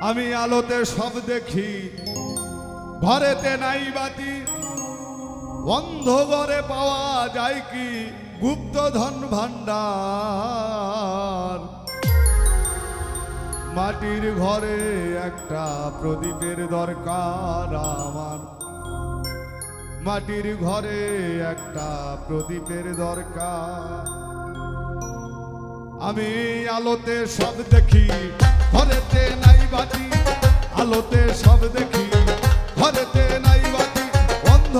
আমি আলোতে সব দেখি। ঘরেতে নাই বাতি। অন্ধ ঘরে পাওয়া যায় কি? গুপ্ত ধন ভান্ডার মাটির ঘরে একটা প্রদীপের দরকার আমার। মাটির ঘরে একটা প্রদীপের দরকার। আমি আলোতে সব দেখি ঘরেতে নাই বাতি। আলোতে সব দেখি ঘরেতে নাই বাতি। অন্ধ